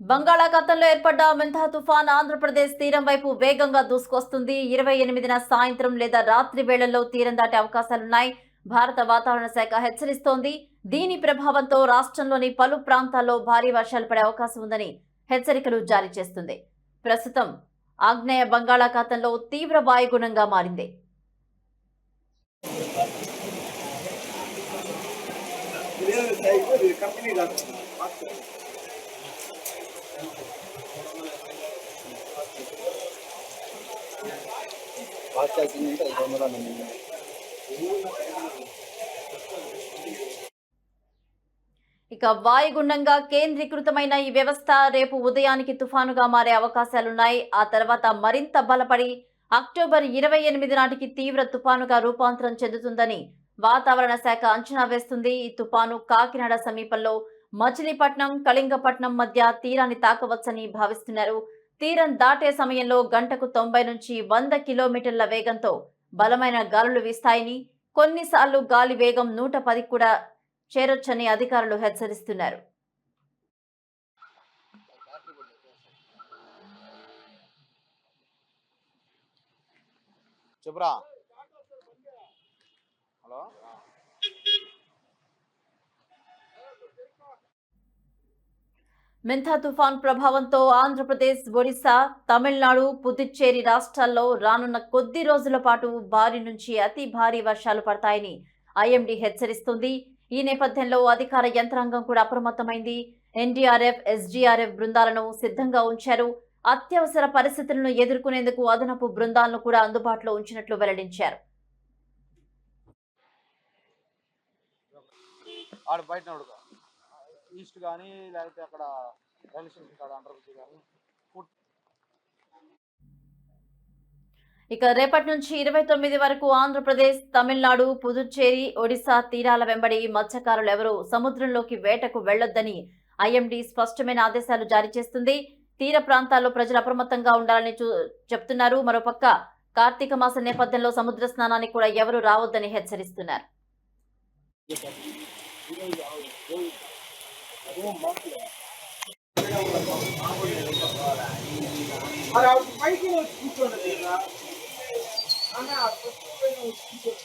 బంగాళాఖాతంలో ఏర్పడ్డ మెంథా తుఫాన్ ఆంధ్రప్రదేశ్ తీరం వైపు వేగంగా దూసుకొస్తుంది. ఇరవై ఎనిమిదిన సాయంత్రం లేదా రాత్రి వేళల్లో తీరం దాటే అవకాశాలున్నాయి. భారత వాతావరణ శాఖ హెచ్చరిస్తోంది. దీని ప్రభావంతో రాష్ట్రంలోని పలు ప్రాంతాల్లో భారీ వర్షాలు పడే అవకాశం ఉందని హెచ్చరికలు జారీ చేస్తుంది. ప్రస్తుతం ఆగ్నేయ బంగాళాఖాతంలో తీవ్ర వాయుగుణంగా మారింది. ఫాస్ట్ ఐదు వందల ఇక వాయుగుండంగా కేంద్రీకృతమైన ఈ వ్యవస్థ రేపు ఉదయానికి తుఫానుగా మారే అవకాశాలున్నాయి. ఆ తర్వాత మరింత బలపడి అక్టోబర్ ఇరవై ఎనిమిది నాటికి తీవ్ర తుఫానుగా రూపాంతరం చెందుతుందని వాతావరణ శాఖ అంచనా వేస్తుంది. ఈ తుఫాను కాకినాడ సమీపంలో మచిలీపట్నం కళింగపట్నం మధ్య తీరాన్ని తాకవచ్చని భావిస్తున్నారు. తీరం దాటే సమయంలో గంటకు తొంభై నుంచి వంద కిలోమీటర్ల వేగంతో బలమైన గాలులు వీస్తాయని కొన్నిసార్లు గాలి వేగం నూట పది కూడా చేరొచ్చని అధికారులు హెచ్చరిస్తున్నారు. హలో. మింథా తుఫాన్ ప్రభావంతో ఆంధ్రప్రదేశ్ ఒడిశా తమిళనాడు పుదుచ్చేరి రాష్ట్రాల్లో రానున్న కొద్ది రోజుల పాటు భారీ నుంచి అతి భారీ వర్షాలు పడతాయని ఐఎండీ హెచ్చరిస్తుంది. ఈ నేపథ్యంలో అధికార యంత్రాంగం కూడా అప్రమత్తమైంది. ఎన్డీఆర్ఎఫ్ ఎస్డీఆర్ఎఫ్ బృందాలను సిద్ధంగా ఉంచారు. అత్యవసర పరిస్థితులను ఎదుర్కొనేందుకు అదనపు బృందాలను కూడా అందుబాటులో ఉంచినట్లు వెల్లడించారు. ఆడు బయట ఈస్ట్ కానీ లేకపోతే అక్కడ రైల్వే స్టేషన్ కాడ అండర్ కానీ ఇక రేపటి నుంచి ఇరవై తొమ్మిది వరకు ఆంధ్రప్రదేశ్ తమిళనాడు పుదుచ్చేరి ఒడిశా తీరాల వెంబడి మత్స్యకారులు ఎవరూ సముద్రంలోకి వేటకు వెళ్ళొద్దని ఐఎండీ స్పష్టమైన ఆదేశాలు జారీ చేస్తుంది. తీర ప్రాంతాల్లో ప్రజలు అప్రమత్తంగా ఉండాలని చూ- చెప్తున్నారు. మరోపక్క కార్తీక మాస నేపథ్యంలో సముద్ర స్నానానికి కూడా ఎవరూ రావద్దని హెచ్చరిస్తున్నారు. మరి ఆవిడ పైకి వచ్చి కూర్చోండి లేదా అన్న ఆ పైకి వచ్చి కూర్చోండి